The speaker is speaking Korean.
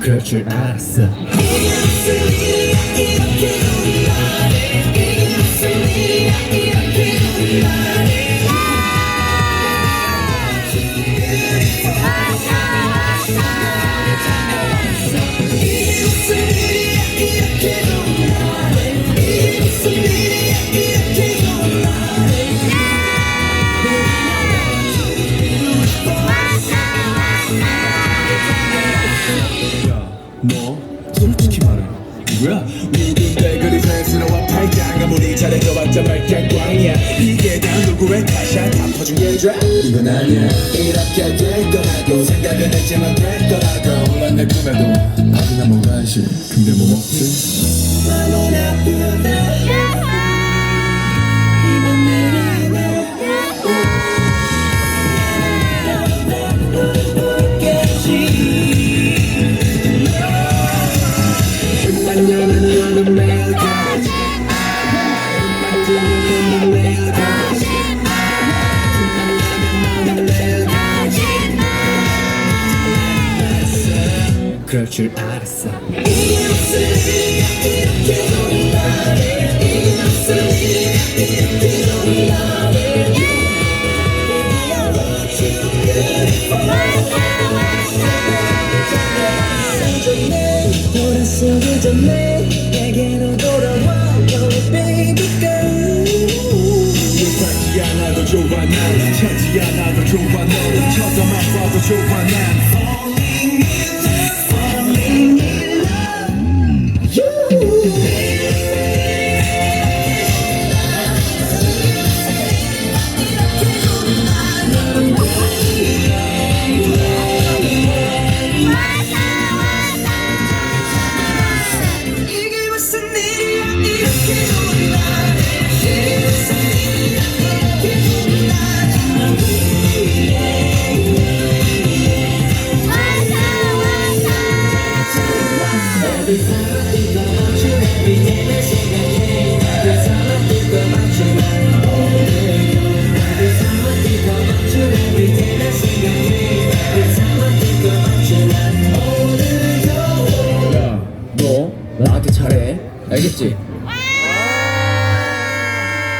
그럴 줄 알았어. 너 솔직히 말해 누구야? 누군데 그리 자연스러워 팔짱 아무리 잘해줘봤자 말짱꽝이야. 이게 다 누구의 탓이야? 다 퍼준 예좌 이건 아니야. 이렇게 될 거라고 생각은 했지만 될 거라고 내 꿈에도 밥이나 먹어야지. 근데 뭐 먹지? 그럴 줄 알았어. 좋아 난 찾지 않아도 좋아 너 쳐다만 봐도 좋아 난 falling in 알겠지?